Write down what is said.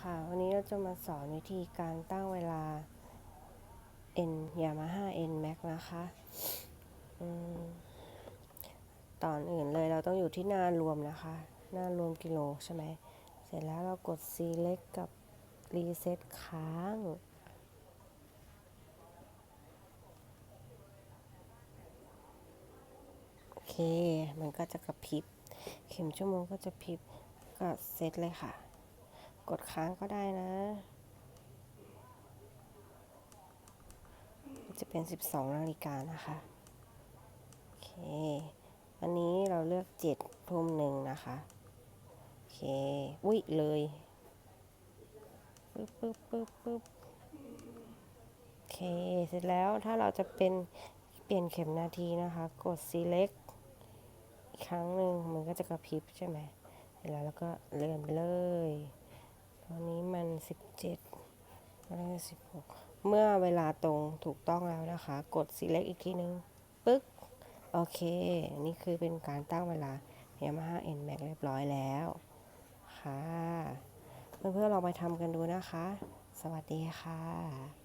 ค่ะ วันนี้เราจะมาสอนวิธีการตั้งเวลา N Yamaha N Max นะคะอตอนอื่นเลยเราต้องอยู่ที่หน้ารวมนะคะ หน้ารวมกิโลใช่ไหม เสร็จแล้วเรากด select กับ reset ค้าง โอเค มันก็จะกระพริบ เข็มชั่วโมงก็จะพริบ ก็เซตเลยค่ะ กดค้างก็ได้นะ จะเป็น 12 นาฬิกานะคะ โอเค อันนี้เราเลือก7ทุ่มหนึ่งนะคะ โอเค อุ้ยเลยปึ๊บปึ๊บปึ๊บปึ๊บโอเค เสร็จแล้วถ้าเราจะเป็นเปลี่ยนเข็มนาทีนะคะ กด select อีกครั้งหนึ่งมันก็จะกระพริบใช่ไหม เสร็จแล้วแล้วก็เลื่อนไปเลย นี้มัน17แล้วก็16เมื่อเวลาตรงถูกต้องแล้วนะคะ กด select อีกทีนึง ปึ๊ก โอเค นี่คือเป็นการตั้งเวลา Yamaha N Max เรียบร้อยแล้วค่ะ เพื่อนๆลองไปทำกันดูนะคะ สวัสดีค่ะ